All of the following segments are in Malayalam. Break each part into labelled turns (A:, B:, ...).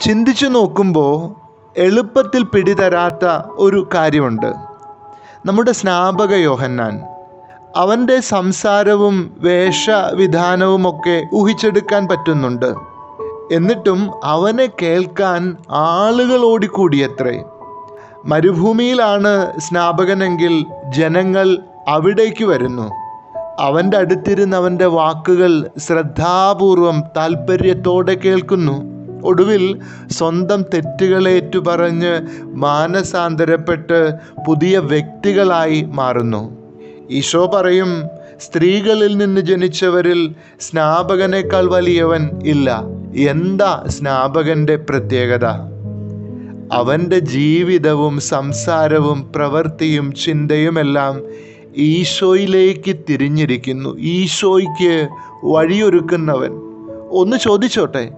A: ചിന്തിച്ചു നോക്കുമ്പോൾ എളുപ്പത്തിൽ പിടിതരാത്ത ഒരു കാര്യമുണ്ട്. നമ്മുടെ സ്നാപക യോഹന്നാൻ അവന്റെ സംസാരവും വേഷവിധാനവും ഒക്കെ ഊഹിച്ചെടുക്കാൻ പറ്റുന്നുണ്ട്. എന്നിട്ടും അവനെ കേൾക്കാൻ ആളുകൾ ഓടിക്കൂടിയത്രേ. മരുഭൂമിയിലാണ് സ്നാപകനെങ്കിൽ ജനങ്ങൾ അവിടേക്ക് വരുന്നു. അവന്റെ അടുത്തിരുന്ന് അവന്റെ വാക്കുകൾ ശ്രദ്ധാപൂർവം താല്പര്യത്തോടെ കേൾക്കുന്നു. ഒടുവിൽ സ്വന്തം തെറ്റുകളേറ്റു പറഞ്ഞ് മാനസാന്തരപ്പെട്ട് പുതിയ വ്യക്തികളായി മാറുന്നു. ഈശോ പറയും സ്ത്രീകളിൽ നിന്ന് ജനിച്ചവരിൽ സ്നാപകനേക്കാൾ വലിയവൻ ഇല്ല. എന്താ സ്നാപകന്റെ പ്രത്യേകത? അവന്റെ ജീവിതവും സംസാരവും പ്രവൃത്തിയും ചിന്തയുമെല്ലാം ഈശോയിലേക്ക് തിരിഞ്ഞിരിക്കുന്നു. ഈശോയ്ക്ക് വഴിയൊരുക്കുന്നവൻ. ഒന്ന് ചോദിച്ചോട്ടെ?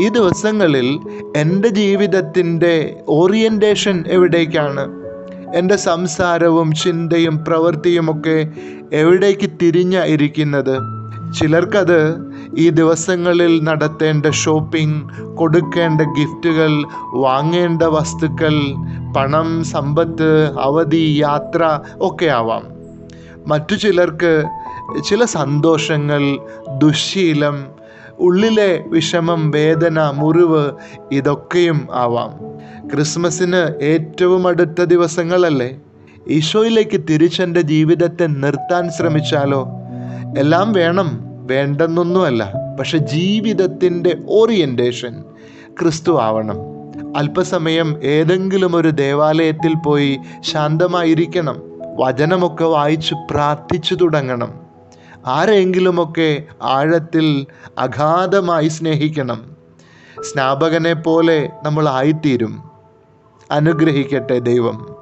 A: ഈ ദിവസങ്ങളിൽ എന്റെ ജീവിതത്തിന്റെ ഓറിയന്റേഷൻ എവിടേക്കാണ്? എന്റെ സംസാരവും ചിന്തയും പ്രവൃത്തിയുമൊക്കെ എവിടേക്ക് തിരിഞ്ഞ ഇരിക്കുന്നത്? ചിലർക്കത് ഈ ദിവസങ്ങളിൽ നടത്തേണ്ട ഷോപ്പിംഗ് കൊടുക്കേണ്ട ഗിഫ്റ്റുകൾ വാങ്ങേണ്ട വസ്തുക്കൾ പണം സമ്പത്ത് അവധി യാത്ര ഒക്കെ ആവാം. മറ്റു ചിലർക്ക് ചില സന്തോഷങ്ങൾ ദുശ്ശീലം ഉള്ളിലെ വിഷമം വേദന മുറിവ് ഇതൊക്കെയും ആവാം. ക്രിസ്മസിന് ഏറ്റവും അടുത്ത ദിവസങ്ങളല്ലേ? ഈശോയിലേക്ക് തിരിച്ചെന്റെ ജീവിതത്തെ നിർത്താൻ ശ്രമിച്ചാലോ? എല്ലാം വേണം വേണ്ടെന്നൊന്നുമല്ല പക്ഷെ ജീവിതത്തിന്റെ ഓറിയന്റേഷൻ ക്രിസ്തു ആവണം. അല്പസമയം ഏതെങ്കിലും ഒരു ദേവാലയത്തിൽ പോയി ശാന്തമായിരിക്കണം. വചനമൊക്കെ വായിച്ച് പ്രാർത്ഥിച്ചു തുടങ്ങണം. ആരെങ്കിലുമൊക്കെ ആഴത്തിൽ അഗാധമായി സ്നേഹിക്കണം. സ്നാപകനെ പോലെ നമ്മൾ ആയിത്തീരും. അനുഗ്രഹിക്കട്ടെ ദൈവം.